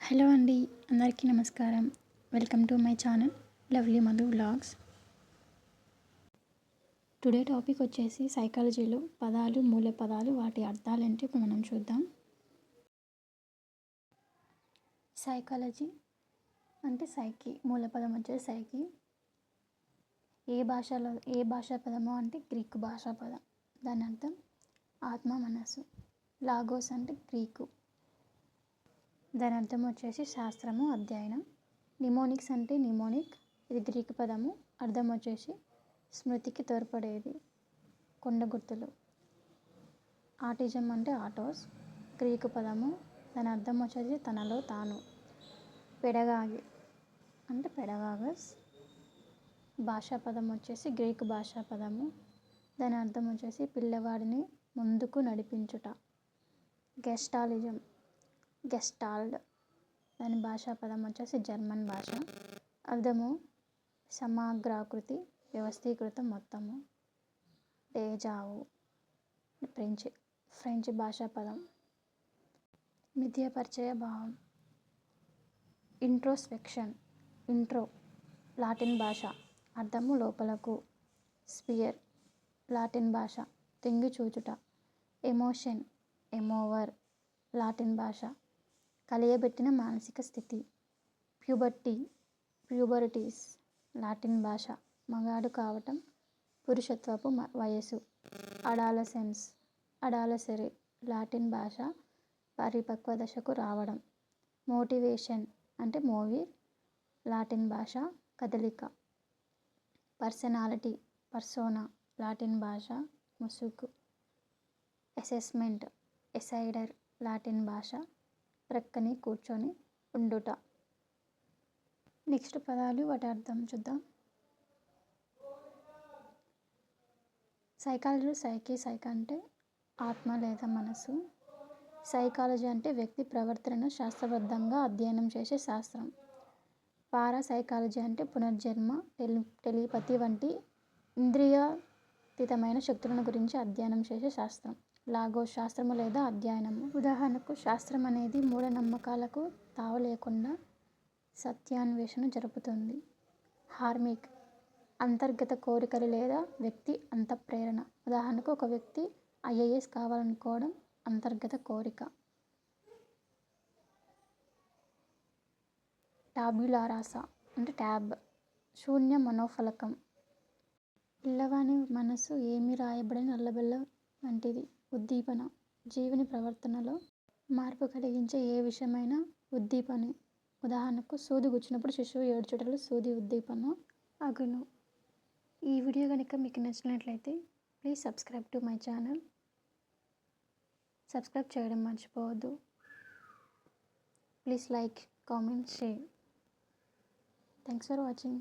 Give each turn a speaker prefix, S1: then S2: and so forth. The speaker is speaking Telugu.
S1: హలో అండి అందరికీ నమస్కారం. Welcome to my channel lovely Madhu vlogs. Today topic వచ్చేసి సైకాలజీలో పదాలు మూల పదాలు వాటి అర్థాలు ఏంటి ఇప్పుడు మనం చూద్దాం. సైకాలజీ అంటే సైకి మూల పదం వచ్చేసి సైకి. ఏ భాషలో ఏ భాషా పదమో అంటే గ్రీకు భాషా పదం. దాని అర్థం ఆత్మ మనస్సు. లాగోస్ అంటే గ్రీకు. దాని అర్థం వచ్చేసి శాస్త్రము అధ్యయనం. నిమోనిక్స్ అంటే నిమోనిక్ ఇది గ్రీకు పదము. అర్థం వచ్చేసి స్మృతికి తోడ్పడేది. కొండ గుర్తులు. ఆటిజం అంటే ఆటోస్. గ్రీకు పదము. దాని అర్థం వచ్చేసి తనలో తాను. పెడగాగి అంటే పెడగాగస్. భాషా పదం వచ్చేసి గ్రీకు భాషా పదము. దాని అర్థం వచ్చేసి పిల్లవాడిని ముందుకు నడిపించుట. గెస్టాలిజం. గెస్టాల్డ్ దాని భాషా పదం వచ్చేసి జర్మన్ భాష. అర్థము సమగ్రాకృతి వ్యవస్థీకృత మొత్తము. డేజావు ఫ్రెంచ్ ఫ్రెంచ్ భాషా పదం. మిథ్యపరిచయ భావం. ఇంట్రోస్పెక్షన్ ఇంట్రో లాటిన్ భాష. అర్థము లోపలకు. స్పియర్ లాటిన్ భాష. తింగి చూచుట. ఎమోషన్ ఎమోవర్ లాటిన్ భాష. కలియబెట్టిన మానసిక స్థితి. ప్యూబర్టీ ప్యూబర్టీస్ లాటిన్ భాష మగాడు కావటం పురుషత్వపు వయసు అడాలసెన్స్ అడాలసెరి లాటిన్ భాష పరిపక్వ దశకు రావడం. మోటివేషన్ అంటే మూవీ లాటిన్ భాష కదలిక. పర్సనాలిటీ పర్సోనా లాటిన్ భాష ముసుగు. అసెస్మెంట్ ఎసైడర్ లాటిన్ భాష ప్రక్కని కూర్చొని ఉండుట. నెక్స్ట్ పదాలు వాటి అర్థం చూద్దాం. సైకాలజీ సైకి సైక అంటే ఆత్మ లేదా మనసు సైకాలజీ అంటే వ్యక్తి ప్రవర్తనను శాస్త్రబద్ధంగా అధ్యయనం చేసే శాస్త్రం. పారా సైకాలజీ అంటే పునర్జన్మ టెలి టెలిపతి వంటి ఇంద్రియాతీతమైన శక్తులను గురించి అధ్యయనం చేసే శాస్త్రం. లాగో శాస్త్రము లేదా అధ్యయనము. ఉదాహరణకు శాస్త్రం అనేది మూఢనమ్మకాలకు తావు లేకుండా సత్యాన్వేషణ జరుపుతుంది. హార్మిక్ అంతర్గత కోరికలు లేదా వ్యక్తి అంతఃప్రేరణ. ఉదాహరణకు ఒక వ్యక్తి ఐఏఎస్ కావాలనుకోవడం అంతర్గత కోరిక. టాబ్యులారాస అంటే ట్యాబ్. శూన్య మనోఫలకం. పిల్లవాని మనసు ఏమి రాయబడిన నల్లబెల్ల వంటిది. ఉద్దీపన. జీవిని ప్రవర్తనలో మార్పు కలిగించే ఏ విషయమైనా ఉద్దీపన. ఉదాహరణకు సూది గుచ్చినప్పుడు శిశువు ఏడ్చుటలు సూది ఉద్దీపన అగును. ఈ వీడియో కనుక మీకు నచ్చినట్లయితే please subscribe to my channel. Subscribe చేయడం మర్చిపోవద్దు. Please like comment share. Thanks for watching.